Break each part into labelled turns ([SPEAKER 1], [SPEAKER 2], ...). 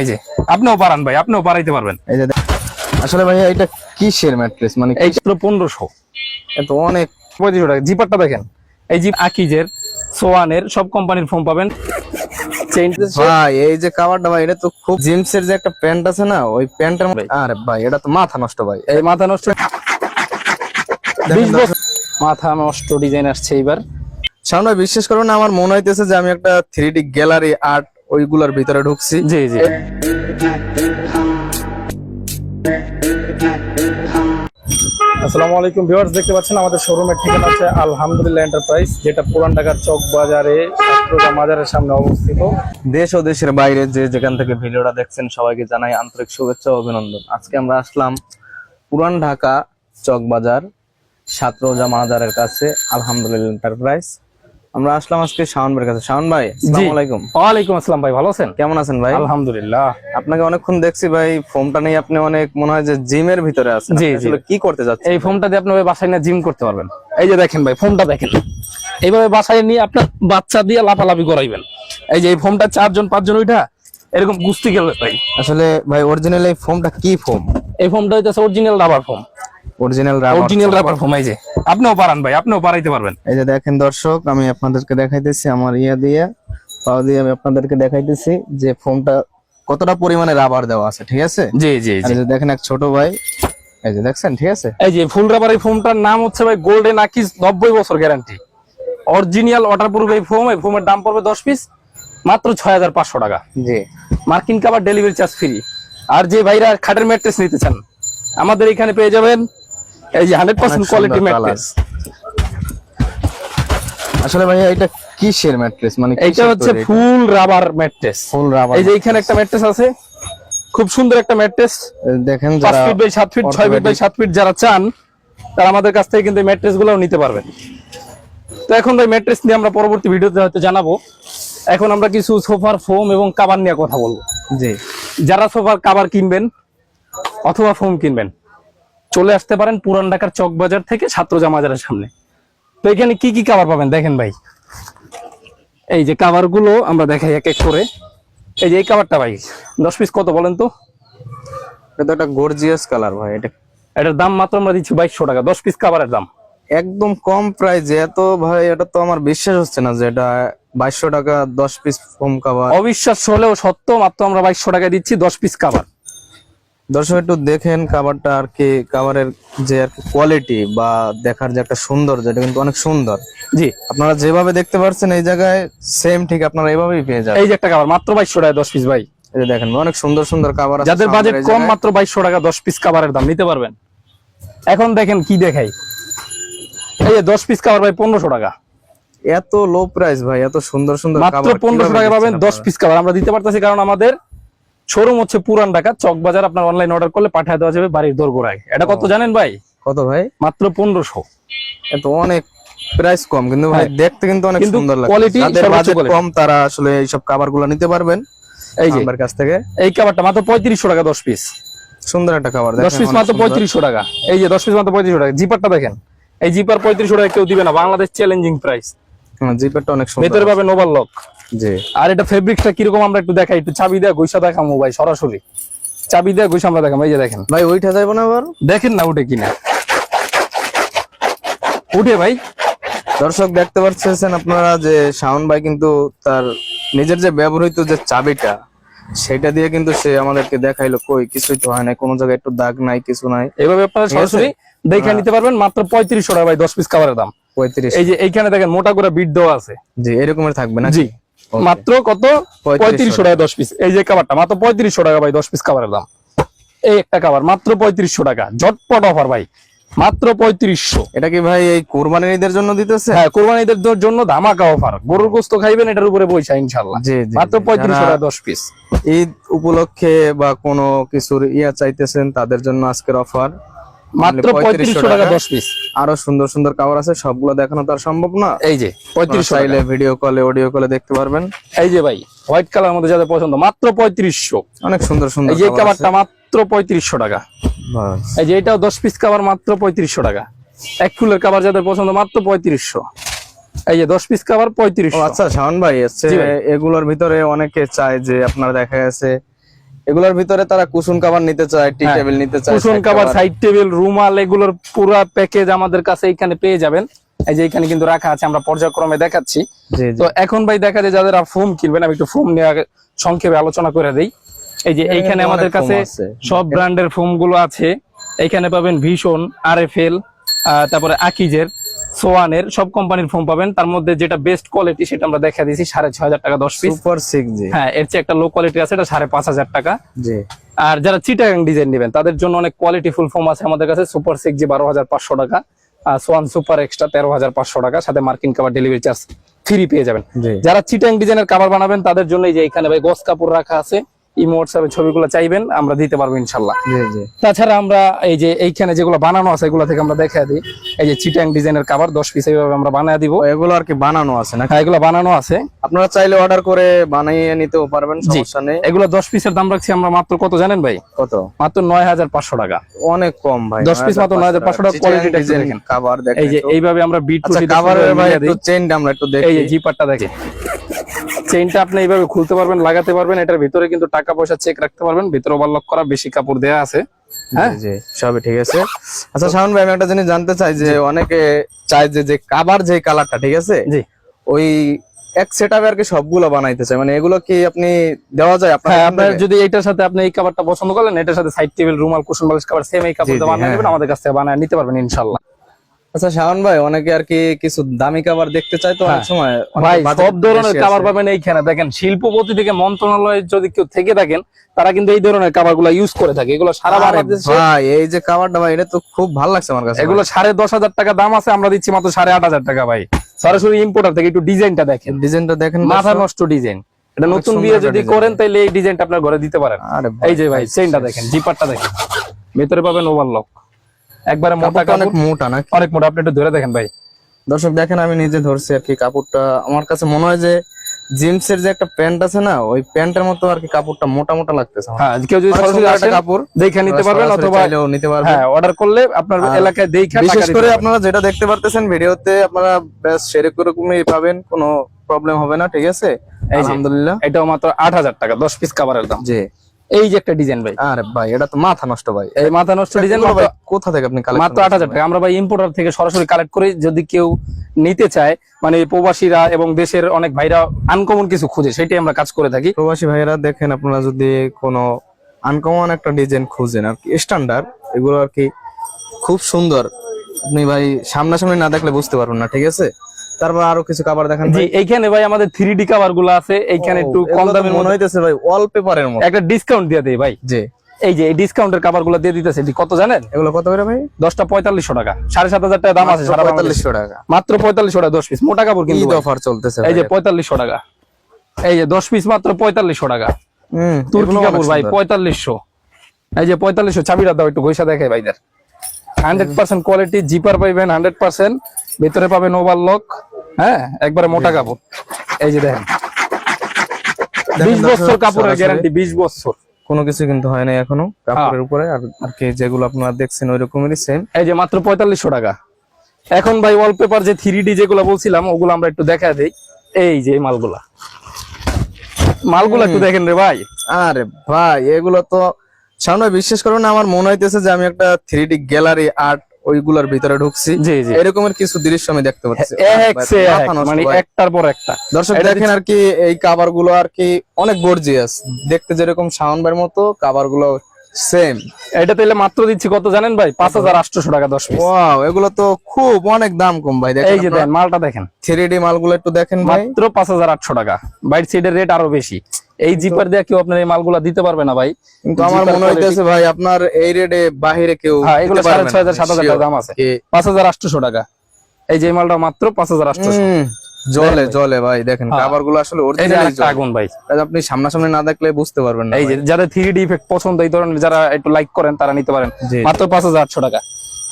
[SPEAKER 1] এই যে আপনিও পারান ভাই আপনিও পারাইতে পারবেন।
[SPEAKER 2] এই যে আসলে ভাই এটা কিসের ম্যাট্রেস মানে
[SPEAKER 1] এই পনেরোশো।
[SPEAKER 2] এত অনেক।
[SPEAKER 1] পঁয়ত্রিশশো টাকা। জিপারটা দেখেন। এই জিপ আকিজের সোয়ানের সব কোম্পানির ফোম পাবেন।
[SPEAKER 2] ভাই এই যে কাভারটা ভাই এটা তো খুব যে একটা প্যান্ট আছে না ওই প্যান্টের মধ্যে আরে ভাই এটা তো মাথা নষ্ট ভাই।
[SPEAKER 1] এই মাথা নষ্ট। মাথা নষ্ট ডিজাইন আসছে এইবার।
[SPEAKER 2] সামনে বিশ্বাস করবেন আমার মনে হইতেছে যে আমি একটা থ্রি ডি গ্যালারি আর্ট ওইগুলোর ভিতরে ঢুকছি।
[SPEAKER 1] জি জি। আসসালামু আলাইকুম ভিউয়ার্স দেখতে পাচ্ছেন আমাদের শোরুমের ঠিকানা আছে আলহামদুলিল্লাহ এন্টারপ্রাইজ যেটা পুরান ঢাকার চক বাজারে মাজারের সামনে অবস্থিত।
[SPEAKER 2] দেশ ও দেশের বাইরে যে যেখান থেকে ভিডিওটা দেখছেন সবাইকে জানাই আন্তরিক শুভেচ্ছা ও অভিনন্দন। আজকে আমরা আসলাম পুরান ঢাকা চকবাজার সাতরোজা মাজারের কাছে আলহামদুলিল্লাহ এন্টারপ্রাইজ আমরা আসলাম আজকে শাওন ভাইয়ের কাছে। শাওন ভাই আসসালামু আলাইকুম।
[SPEAKER 1] ওয়ালাইকুম আসসালাম ভাই ভালো আছেন?
[SPEAKER 2] কেমন আছেন ভাই?
[SPEAKER 1] আলহামদুলিল্লাহ।
[SPEAKER 2] আপনাকে অনেকক্ষণ দেখছি ভাই ফোনটা নিয়ে আপনি অনেক মনে হয় যে জিমের ভিতরে আছেন। আসলে কি করতে যাচ্ছেন?
[SPEAKER 1] এই ফোনটা দিয়ে আপনি বাসায় নিয়ে জিম করতে পারবেন। এই যে দেখেন ভাই ফোনটা দেখেন। এইভাবে বাসায় নিয়ে আপনার বাচ্চা দিয়ে লাফালাফি করাইবেন। এই যে এই ফোনটা চারজন পাঁচজন ওইটা এরকম গুস্তি খেলবে ভাই।
[SPEAKER 2] আসলে ভাই অরিজিনাল এই ফোমটা কি ফোম
[SPEAKER 1] এই ফোনটা হইতেছে original rubber foam
[SPEAKER 2] original rubber
[SPEAKER 1] original rubber foam এই যে। আপনিও পারান ভাই আপনিও পারাইতে পারবেন।
[SPEAKER 2] এই যে দেখেন দর্শক আমি আপনাদেরকে দেখাইতেছি আমার ইয়া দিয়ে পাও দিয়ে আমি আপনাদেরকে দেখাইতেছি যে ফোমটা কতটা পরিমাণে রাবার দেওয়া আছে ঠিক আছে?
[SPEAKER 1] জি জি
[SPEAKER 2] যে দেখেন এক ছোট ভাই এই যে দেখছেন ঠিক আছে?
[SPEAKER 1] এই যে ফুল রাবার এই ফোমটার নাম হচ্ছে ভাই গোল্ডেন আকিস নব্বই বছর গ্যারান্টি অরিজিনাল ওয়াটার প্রুফ এই ফোম এই ফোমের দাম পড়বে দশ পিস মাত্র ছয় হাজার পাঁচশো টাকা।
[SPEAKER 2] জি।
[SPEAKER 1] মার্কিন কাবার ডেলিভারি চার্জ ফ্রি আর যে ভাইরা খাটের ম্যাট্রেস নিতে চান আমাদের এখানে পেয়ে যাবেন এই যে হান্ড্রেড পার্সেন্ট
[SPEAKER 2] অনেক
[SPEAKER 1] কোয়ালিটি
[SPEAKER 2] সুন্দর
[SPEAKER 1] ম্যাট্রেস
[SPEAKER 2] আসলে ভাই এটা কিসের ম্যাট্রেস মানে
[SPEAKER 1] হচ্ছে full rubber mattress
[SPEAKER 2] full rubber
[SPEAKER 1] এই যে এখানে একটা ম্যাট্রেস আছে। খুব সুন্দর একটা ম্যাট্রেস
[SPEAKER 2] দেখেন
[SPEAKER 1] ফিট বাই ফিট ছয় ফিট বাই সাত ফিট যারা চান তারা আমাদের কাছ থেকে কিন্তু ম্যাট্রেস গুলোও নিতে পারবেন। তো এখন ভাই ম্যাট্রেস নিয়ে আমরা পরবর্তী ভিডিওতে হয়তো জানাব। এখন আমরা কিছু সোফার ফোম এবং কাবার নিয়ে কথা বলব।
[SPEAKER 2] জি।
[SPEAKER 1] যারা সোফার কাবার কিনবেন অথবা ফোম কিনবেন চলে আসতে পারেন পুরান ঢাকার চক বাজার থেকে ছাত্রজা মাজারের সামনে। তো এখানে কি কি কাবার পাবেন দেখেন ভাই। এই যে কাবারগুলো আমরা দেখাই এক এক করে। এই যে এই কাবারটা ভাই দশ পিস কত বলেন তো?
[SPEAKER 2] এটা তো একটা গর্জিয়াস কালার ভাই এটা
[SPEAKER 1] এটার দাম মাত্র আমরা দিচ্ছি বাইশশো টাকা দশ পিস কাবারের দাম।
[SPEAKER 2] একদম কম প্রাইজে এত ভাই এটা তো আমার বিশ্বাস হচ্ছে না যে এটা বাইশশো টাকা দশ পিস ফোম কাভার
[SPEAKER 1] অবিশ্বাস হলেও সত্য মাত্র আমরা বাইশশো টাকা দিচ্ছি দশ পিস কাবার
[SPEAKER 2] দর্শক একটু দেখেন কাভারটা আর কি কাভারের যে আর কি কোয়ালিটি বা দেখার যে একটা সৌন্দর্য এটা কিন্তু অনেক সুন্দর।
[SPEAKER 1] জি।
[SPEAKER 2] আপনারা যেভাবে দেখতে পাচ্ছেন এই জায়গায় সেম ঠিক আপনারা এইভাবেই পেয়ে যাবেন।
[SPEAKER 1] এই যে একটা কাবার মাত্র বাইশশো টাকা দশ পিস ভাই।
[SPEAKER 2] এই যে দেখেন অনেক সুন্দর সুন্দর কাভার আছে
[SPEAKER 1] যাদের বাজেট কম মাত্র বাইশশো টাকা দশ পিস কাবারের দাম নিতে পারবেন। এখন দেখেন কি দেখাই। এই যে দশ পিস কাবার ভাই পনেরোশো টাকা।
[SPEAKER 2] এত লো প্রাইস ভাই এত সুন্দর সুন্দর
[SPEAKER 1] মাত্র পনেরোশো টাকা পাবেন দশ? পিস কাবার আমরা দিতে পারতেছি কারণ আমাদের শোরুম হচ্ছে পুরান ঢাকা চক বাজার আপনার অনলাইন অর্ডার করলে পাঠিয়ে দেওয়া যাবে বাড়ির দোরগোড়ায়। এটা কত জানেন ভাই?
[SPEAKER 2] কত ভাই?
[SPEAKER 1] মাত্র পনেরোশো।
[SPEAKER 2] এত অনেক প্রাইস কম কিন্তু ভাই
[SPEAKER 1] হ্যাঁ।
[SPEAKER 2] দেখতে কিন্তু অনেক সুন্দর লাগে
[SPEAKER 1] quality।
[SPEAKER 2] কম তারা আসলে এইসব কাভারগুলো নিতে পারবেন
[SPEAKER 1] এই যে।
[SPEAKER 2] আমার কাছ থেকে।
[SPEAKER 1] এই কাবারটা মাত্র পঁয়ত্রিশশো টাকা দশ পিস
[SPEAKER 2] সুন্দর একটা কাভার
[SPEAKER 1] দশ পিস মাত্র পঁয়ত্রিশশো টাকা। এই যে দশ পিস মাত্র পঁয়ত্রিশশো টাকা। জিপারটা দেখেন। এই জিপার পঁয়ত্রিশশো টাকা কেউ দিবে না। বাংলাদেশ চ্যালেঞ্জিং প্রাইস
[SPEAKER 2] জিপেরটা অনেক সুন্দর।
[SPEAKER 1] ভেতরে পাবেন লক
[SPEAKER 2] জি।
[SPEAKER 1] আর এটা ফেব্রিকটা কীরকম আমরা একটু দেখাই একটু চাবি দেওয়া গুইসা দেখামো ভাই সরাসরি। চাবি দেওয়া গুইসা আমরা দেখাম এই যে দেখেন।
[SPEAKER 2] ভাই ওইটা যাইবো না আবার?
[SPEAKER 1] দেখেন না উঠে কিনা। উঠে ভাই।
[SPEAKER 2] দর্শক দেখতে পাচ্ছেন আপনারা যে শাওন ভাই কিন্তু তার নিজের যে ব্যবহৃত যে চাবিটা সেটা দিয়ে কিন্তু সে আমাদেরকে দেখাইলো কই কিছুই তো হয় না কোনো জায়গায় একটু দাগ নাই কিছু নাই।
[SPEAKER 1] এইভাবে আপনারা সরাসরি দেখে নিতে পারবেন মাত্র পঁয়ত্রিশশো টাকা ভাই দশ পিস কাভারের দাম।
[SPEAKER 2] পঁয়ত্রিশ।
[SPEAKER 1] এই যে এইখানে দেখেন মোটা করে বিট দেওয়া আছে।
[SPEAKER 2] জি এরকমের থাকবে না
[SPEAKER 1] জি। মাত্র কত? পঁয়ত্রিশশো টাকা দশ পিস এই যে কাভারটা মাত্র পঁয়ত্রিশশো টাকা ভাই দশ পিস কাভারের দাম। এই একটা কাভার মাত্র পঁয়ত্রিশশো টাকা। ঝটপট অফার ভাই মাত্র পঁয়ত্রিশশো।
[SPEAKER 2] এটা কি ভাই এই কোরবানির ঈদের জন্য দিতেছে?
[SPEAKER 1] হ্যাঁ কোরবানিদের জন্য ধামাকা অফার গরুর গোস্ত খাইবেন এটার উপরে পয়সা ইনশাল্লাহ
[SPEAKER 2] জি জি
[SPEAKER 1] মাত্র। পঁয়ত্রিশশো টাকা দশ পিস
[SPEAKER 2] ঈদ উপলক্ষে বা কোনো কিছুর ইয়া চাইতেছেন তাদের জন্য আজকের অফার
[SPEAKER 1] মাত্র পঁয়ত্রিশশো টাকা। দশ পিস
[SPEAKER 2] আরও সুন্দর সুন্দর কাভার আছে সবগুলো দেখানো তার সম্ভব না।
[SPEAKER 1] এই যে
[SPEAKER 2] চাইলে ভিডিও কলে অডিও কলে দেখতে পারবেন।
[SPEAKER 1] এই যে ভাই হোয়াইট কালার মধ্যে যাদের পছন্দ মাত্র পঁয়ত্রিশশো।
[SPEAKER 2] অনেক সুন্দর সুন্দর
[SPEAKER 1] এই যে কাবারটা মাত্র পঁয়ত্রিশশো টাকা। এই যে এটাও দশ পিস কাবার মাত্র পঁয়ত্রিশশো টাকা। এক ফুলের কাবার যাদের পছন্দ মাত্র পঁয়ত্রিশশো। এই যে দশ পিস কাবার পঁয়ত্রিশ
[SPEAKER 2] আচ্ছা
[SPEAKER 1] জি ভাই।
[SPEAKER 2] এগুলোর ভিতরে অনেকে চায় যে আপনার দেখা গেছে এগুলোর ভিতরে তারা কুসুন কাবার নিতে চায় টি
[SPEAKER 1] হ্যাঁ।
[SPEAKER 2] টেবিল নিতে চায়
[SPEAKER 1] cushion
[SPEAKER 2] side
[SPEAKER 1] cover side table রুমাল এগুলোর পুরো প্যাকেজ আমাদের কাছে এখানে পেয়ে যাবেন। এই যে এখানে কিন্তু রাখা আছে আমরা পর্যায়ক্রমে দেখাচ্ছি। তো এখন ভাই দেখা যায় যাদের ফোম কিনবেন আমি একটু ফোম নিয়ে সংক্ষেপে আলোচনা করে দেই। এই যে এইখানে আমাদের কাছে। সব ব্র্যান্ডের ফোমগুলো আছে। এখানে পাবেন ভীষণ আর এফ এল তারপরে আকিজের সোয়ানের সব কোম্পানির ফোম পাবেন। তার মধ্যে যেটা বেস্ট কোয়ালিটি সেটা আমরা দেখা দিয়েছি সাড়ে ছয় হাজার টাকা দশ পিস
[SPEAKER 2] সুপার সিক্স
[SPEAKER 1] হ্যাঁ এর চেয়ে একটা লো কোয়ালিটি আছে এটা সাড়ে পাঁচ হাজার টাকা।
[SPEAKER 2] জি।
[SPEAKER 1] আর যারা চিটাগাং ডিজাইন নেবেন তাদের জন্য অনেক কোয়ালিটি ফুল ফর্ম আছে আমাদের কাছে সুপার সিক্স জি বারো হাজার পাঁচশো টাকা। আর সোয়ান সুপার এক্সট্রা তেরো হাজার পাঁচশো টাকা সাথে মার্কিন কাভার ডেলিভারি চার্জ ফ্রি পেয়ে যাবেন। যারা চিটাং ডিজাইনের কাভার বানাবেন তাদের জন্য এই যে এখানে ভাই গস কাপড় রাখা আছে ইমো হোয়াটসঅ্যাপে ছবিগুলো চাইবেন আমরা দিতে পারব ইনশাল্লাহ। তাছাড়া আমরা এই যে এইখানে যেগুলো বানানো আছে এগুলো থেকে আমরা দেখা দিই। এই যে চিটাং ডিজাইনের কাভার দশ পিস এইভাবে আমরা বানিয়ে দিব।
[SPEAKER 2] এগুলো আর কি বানানো আছে না
[SPEAKER 1] হ্যাঁ এগুলো বানানো আছে।
[SPEAKER 2] আপনারা চাইলে অর্ডার করে বানিয়ে নিতেও পারবেন সমস্যা নেই।
[SPEAKER 1] এগুলো দশ পিসের দাম রাখছি আমরা মাত্র কত জানেন ভাই?
[SPEAKER 2] কত?
[SPEAKER 1] মাত্র নয় হাজার পাঁচশো টাকা।
[SPEAKER 2] অনেক কম ভাই
[SPEAKER 1] 10 piece মাত্র 9500 টাকা। quality টা একটু দেখেন।
[SPEAKER 2] কভার দেখেন
[SPEAKER 1] এই যে এইভাবে আমরা বিট
[SPEAKER 2] আচ্ছা কভারের ভাই চেইনটা আমরা একটু
[SPEAKER 1] এই
[SPEAKER 2] দেখি।
[SPEAKER 1] যে জিপারটা দেখে চেইনটা আপনি এইভাবে খুলতে পারবেন লাগাতে পারবেন। এটার ভিতরে কিন্তু টাকা পয়সা চেক রাখতে পারবেন। ভিতরে ওভারলক করা বেশি কাপড় দেয়া আছে। হ্যাঁ?
[SPEAKER 2] জি, জি সবই ঠিক আছে। আচ্ছা শাওন ভাই আমি একটা জিনিস জানতে চাই যে অনেকে চায় যে যে কাবার যে কালারটা ঠিক আছে?
[SPEAKER 1] জি।
[SPEAKER 2] ওই এক সেটআপে আর কি সবগুলো বানাইতে চাই মানে এগুলো কি আপনি দেওয়া যায় আপনার
[SPEAKER 1] হ্যাঁ আপনার যদি এইটার সাথে আপনি এই কাভারটা পছন্দ করলেন এটার সাথে সাইড টেবিল রুমাল কুশন বালিশ কাভার সেম এই বানিয়ে
[SPEAKER 2] হ্যাঁ,
[SPEAKER 1] নেবেন আমাদের কাছ থেকে বানায় নিতে পারবেন ইনশাআল্লাহ
[SPEAKER 2] আচ্ছা শাওন ভাই অনেকে আর কি কিছু দামি কাবার দেখতে চায় তো অনেক
[SPEAKER 1] হ্যাঁ।
[SPEAKER 2] সময়
[SPEAKER 1] ভাই সব ধরনের
[SPEAKER 2] আছে।
[SPEAKER 1] পাবেন এইখানে। দেখেন শিল্পপতি থেকে মন্ত্রণালয়ে যদি কেউ থেকে থাকেন তারা কিন্তু এই ধরনের কাভারগুলা ইউজ করে থাকে। এগুলো সারা বাংলাদেশে
[SPEAKER 2] ভাই এই যে কাভারটা ভাই এটা তো খুব ভালো লাগছে আমার কাছে।
[SPEAKER 1] এগুলো সাড়ে দশ হাজার টাকা দাম আছে আমরা দিচ্ছি মাত্র সাড়ে আট হাজার টাকা ভাই। সরাসরি ইম্পোর্টার থেকে একটু ডিজাইনটা দেখেন।
[SPEAKER 2] ডিজাইনটা দেখেন
[SPEAKER 1] মাথা নষ্ট ডিজাইন এটা নতুন বিয়ে যদি করেন তাহলে এই ডিজাইনটা আপনার ঘরে দিতে পারেন।
[SPEAKER 2] আরে
[SPEAKER 1] এই যে ভাই চেইনটা দেখেন জিপারটা দেখেন। ভেতরে পাবেন ওভারলক একবারে মোটা
[SPEAKER 2] অনেক মোটা না
[SPEAKER 1] অনেক মোটা আপনি একটু ধরে দেখেন ভাই।
[SPEAKER 2] দর্শক দেখেন আমি নিজে ধরছি আর কি কাপড়টা। আমার কাছে মনে হয় যে জিন্সের যে একটা প্যান্ট আছে না ওই প্যান্টের মতো আর কি কাপড়টা মোটা মোটা লাগতেছে
[SPEAKER 1] হ্যাঁ কেউ যদি সরাসরি আসেন
[SPEAKER 2] কাপড়।
[SPEAKER 1] দেখে নিতে পারবেন অথবা
[SPEAKER 2] চাইলেও নিতে পারবেন।
[SPEAKER 1] হ্যাঁ অর্ডার করলে আপনার এলাকায় দেখে
[SPEAKER 2] বিশেষ করে আপনারা যেটা দেখতে পারতেছেন ভিডিওতে আপনারা বেশ সেরকমই পাবেন কোনো প্রবলেম হবে না ঠিক আছে। আলহামদুলিল্লাহ।
[SPEAKER 1] এটাও মাত্র আট হাজার টাকা দশ পিস কাভারের দাম।
[SPEAKER 2] জি।
[SPEAKER 1] এই যে একটা ডিজাইন ভাই।
[SPEAKER 2] আরে ভাই এটা তো মাথা নষ্ট ভাই।
[SPEAKER 1] এই মাথা নষ্ট ডিজাইন
[SPEAKER 2] ভাই? কোথা থেকে আপনি কালেক্ট
[SPEAKER 1] মাত্র আট হাজার টাকা। আমরা ভাই ইম্পোর্টার থেকে সরাসরি কালেক্ট করে যদি কেউ নিতে চায় মানে প্রবাসীরা এবং দেশের অনেক ভাইরা আনকমন কিছু খুঁজে সেটাই আমরা কাজ করে থাকি।
[SPEAKER 2] প্রবাসী ভাইয়েরা দেখেন আপনারা যদি কোনো আনকমন একটা ডিজাইন খুঁজেন আর কি স্ট্যান্ডার্ড এগুলো আর কি খুব সুন্দর। আপনি ভাই সামনাসামনি না দেখলে বুঝতে পারবেন না ঠিক আছে? তারপর আরও কিছু দেখান
[SPEAKER 1] জি এইখানে ভাই আমাদের থ্রি ডি কাভারগুলো আছে এইখানে একটু কম দামের
[SPEAKER 2] মনে হইতেছে ভাই ওয়ালপেপারের মতো।
[SPEAKER 1] একটা ডিসকাউন্ট দিয়ে দেই ভাই।
[SPEAKER 2] জি।
[SPEAKER 1] এই যে ডিসকাউন্টের কাভারগুলো দিয়ে দিতেছে কত জানেন?
[SPEAKER 2] এগুলো কত করে ভাই?
[SPEAKER 1] দশটা পঁয়তাল্লিশশো টাকা। সাড়ে সাত হাজার টাকা দাম আছে বাংলাদেশে।
[SPEAKER 2] পঁয়তাল্লিশশো টাকা।
[SPEAKER 1] মাত্র পঁয়তাল্লিশশো টাকা দশ পিস মোটা কাপড় কিন্তু
[SPEAKER 2] অফার চলতেছে
[SPEAKER 1] এই যে পঁয়তাল্লিশশো টাকা। এই যে দশ পিস মাত্র পঁয়তাল্লিশশো টাকা।
[SPEAKER 2] হুম
[SPEAKER 1] তুর্কি কাপড় ভাই পঁয়তাল্লিশশো। এই যে পঁয়তাল্লিশশো চাবিটা দাও একটু ঘষা দেখে ভাইদের। হান্ড্রেড পার্সেন্ট কোয়ালিটি জিপার পাইবেন হান্ড্রেড পার্সেন্ট ভিতরে পাবেন ওভারলক হ্যাঁ একবারে মোটা কাপড়। এই যে দেখেন। বিশ বছর কাপড়ের গ্যারান্টি বিশ বছর।
[SPEAKER 2] কোনো কিছু কিন্তু হয় না এখনও কাপড়ের উপরে আর আর কি যেগুলো আপনারা দেখছেন ওই রকমেরই সেম
[SPEAKER 1] এই যে মাত্র পঁয়তাল্লিশশো টাকা। এখন ভাই ওয়ালপেপার যে থ্রি ডি যেগুলো বলছিলাম ওগুলো আমরা একটু দেখা দিই। এই যে মালগুলা। মালগুলা একটু দেখেন রে ভাই।
[SPEAKER 2] আরে ভাই এগুলো তো সামনে বিশ্বাস করবেন আমার মনে হইতেছে যে আমি একটা থ্রি ডি গ্যালারি আর্ট ওইগুলোর ভিতরে ঢুকছি। এরকমের কিছু দৃশ্য আমি দেখতে পাচ্ছি।
[SPEAKER 1] মানে একটার পর একটা।
[SPEAKER 2] দর্শক দেখেন আর কি এই কাবারগুলো আর কি অনেক গর্জিয়াস দেখতে যেরকম সাউন্ড বার মতো কাবারগুলো সেম
[SPEAKER 1] এটা তাহলে মাত্র দিচ্ছি কত জানেন ভাই? পাঁচ হাজার আটশোশো টাকা দশ পিস
[SPEAKER 2] ওয়াও এগুলো তো খুব অনেক দাম কম ভাই।
[SPEAKER 1] এই যে দেন মালটা দেখেন।
[SPEAKER 2] থ্রি ডি মালগুলো একটু দেখেন
[SPEAKER 1] মাত্র পাঁচ হাজার আটশো টাকা। বাইট সিডের রেট আরও বেশি। এই জিপার দিয়ে কেউ আপনার এই মালগুলা দিতে পারবে না ভাই।
[SPEAKER 2] কিন্তু আমার মনে হইতেছে ভাই আপনার এই রেটে বাহিরে কেউ
[SPEAKER 1] হ্যাঁ এগুলো সাড়ে ছয় হাজার সাত হাজার টাকা দাম আছে। পাঁচ হাজার আটশোশো টাকা। এই যে মালটা মাত্র পাঁচ হাজার আটশোশো।
[SPEAKER 2] হুম, জলে জলে ভাই দেখেন কাবারগুলো আসলে
[SPEAKER 1] আগুন ভাই।
[SPEAKER 2] আপনি সামনাসামনি না দেখলে বুঝতে পারবেন না
[SPEAKER 1] এই যে। যাদের থ্রি ডি ইফেক্ট পছন্দ এই ধরনের যারা একটু লাইক করেন তারা নিতে পারেন। মাত্র পাঁচ হাজার আটশো টাকা।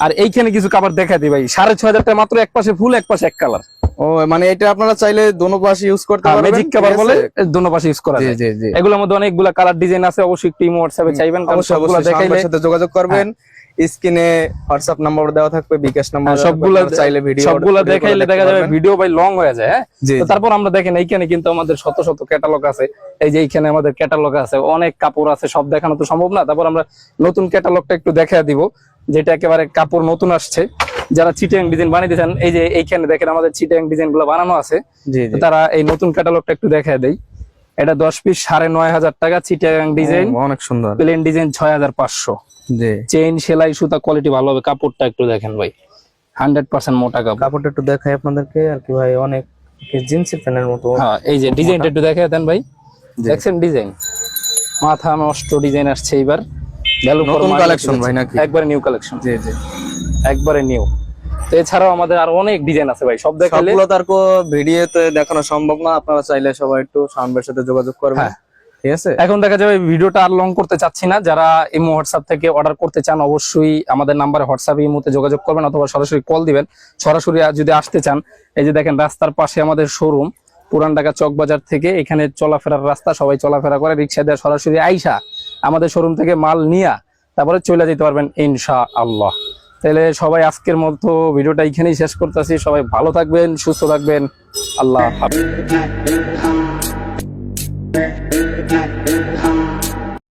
[SPEAKER 1] আর এইখানে কিছু কাবার দেখা দিই ভাই। সাড়ে ছয় হাজার টাকা মাত্র এক পাশে ফুল এক পাশে এক কালার
[SPEAKER 2] ও মানে এটা আপনারা চাইলে দোনো পাশে ইউজ করতে পারবেন।
[SPEAKER 1] Magic cover? বলে দোনো পাশে ইউজ করা যায়। এগুলোর মধ্যে অনেকগুলা কালার ডিজাইন আছে অবশ্যই টিম হোয়াটসঅ্যাপে চাইবেন কারণ সবগুলো দেখাইলে
[SPEAKER 2] সাথে যোগাযোগ করবেন। স্ক্রিনে হোয়াটসঅ্যাপ নাম্বার দেওয়া থাকবে বিকাশ নাম্বার
[SPEAKER 1] হ্যাঁ, সবগুলা
[SPEAKER 2] চাইলে ভিডিও
[SPEAKER 1] সবগুলা দেখাইলে দেখা যাবে ভিডিও ভাই লং হয়ে যায় হ্যাঁ? তো তারপর আমরা দেখেন এইখানে কিন্তু আমাদের শত শত ক্যাটালগ আছে। এই যে এইখানে আমাদের ক্যাটালগ আছে অনেক কাপড় আছে সব দেখানো তো সম্ভব না। তারপর আমরা নতুন ক্যাটালগটা একটু দেখা দিব যেটা একেবারে কাপড় নতুন আসছে। যারা চিটিং ডিজাইন বানিয়ে দিয়েছেন এই যে এইখানে দেখেন আমাদের চিটিং ডিজাইনগুলো বানানো আছে। তারা এই নতুন ক্যাটালগটা একটু দেখা দেই। এটা দশ পিস সাড়ে নয় হাজার টাকা চিটাগাং ডিজাইন
[SPEAKER 2] অনেক সুন্দর।
[SPEAKER 1] প্লেন ডিজাইন ছয় হাজার পাঁচশো। চেইন সেলাই সুতা কোয়ালিটি ভালো হবে। কাপড়টা একটু দেখেন ভাই। হান্ড্রেড পার্সেন্ট মোটা কাপড়।
[SPEAKER 2] কাপড়টা একটু দেখাই আপনাদেরকে আর কি ভাই অনেক জিন্সের প্যান্টের মতো।
[SPEAKER 1] হ্যাঁ এই যে ডিজাইনটা একটু দেখে দেন ভাই। দেখছেন ডিজাইন? মাথা নষ্ট ডিজাইন আসছে এইবার। ভ্যালু
[SPEAKER 2] নতুন collection ভাই নাকি?
[SPEAKER 1] একবারে নিউ কালেকশন
[SPEAKER 2] জি জি।
[SPEAKER 1] একবারে নিউ তো এছাড়াও আমাদের আর অনেক ডিজাইন আছে ভাই সব দেখাইলে
[SPEAKER 2] সবগুলো তার কো ভিডিওতে দেখানো সম্ভব না আপনারা চাইলে সবাই একটু সাউন্ডের সাথে যোগাযোগ করবেন।
[SPEAKER 1] হ্যাঁ।
[SPEAKER 2] ঠিক আছে?
[SPEAKER 1] এখন দেখা যাবে ভিডিওটা আর লং করতে চাচ্ছি না যারা ইমো হোয়াটসঅ্যাপ থেকে অর্ডার করতে চান অবশ্যই আমাদের নাম্বারে হোয়াটসঅ্যাপ ইমোতে যোগাযোগ করবেন অথবা সরাসরি কল দিবেন। সরাসরি যদি আসতে চান এই যে দেখেন রাস্তার পাশে আমাদের শোরুম পুরান ঢাকা চক বাজার থেকে এখানে চলাফেরার রাস্তা সবাই চলাফেরা করে রিক্সা দিয়ে সরাসরি আইসা আমাদের শোরুম থেকে মাল নিয়া তারপরে চলে যেতে পারবেন ইনশা আল্লাহ তাহলে সবাই আজকের মতো ভিডিওটা এখানেই শেষ করতেছি। সবাই ভালো থাকবেন, সুস্থ থাকবেন। আল্লাহ হাফিজ।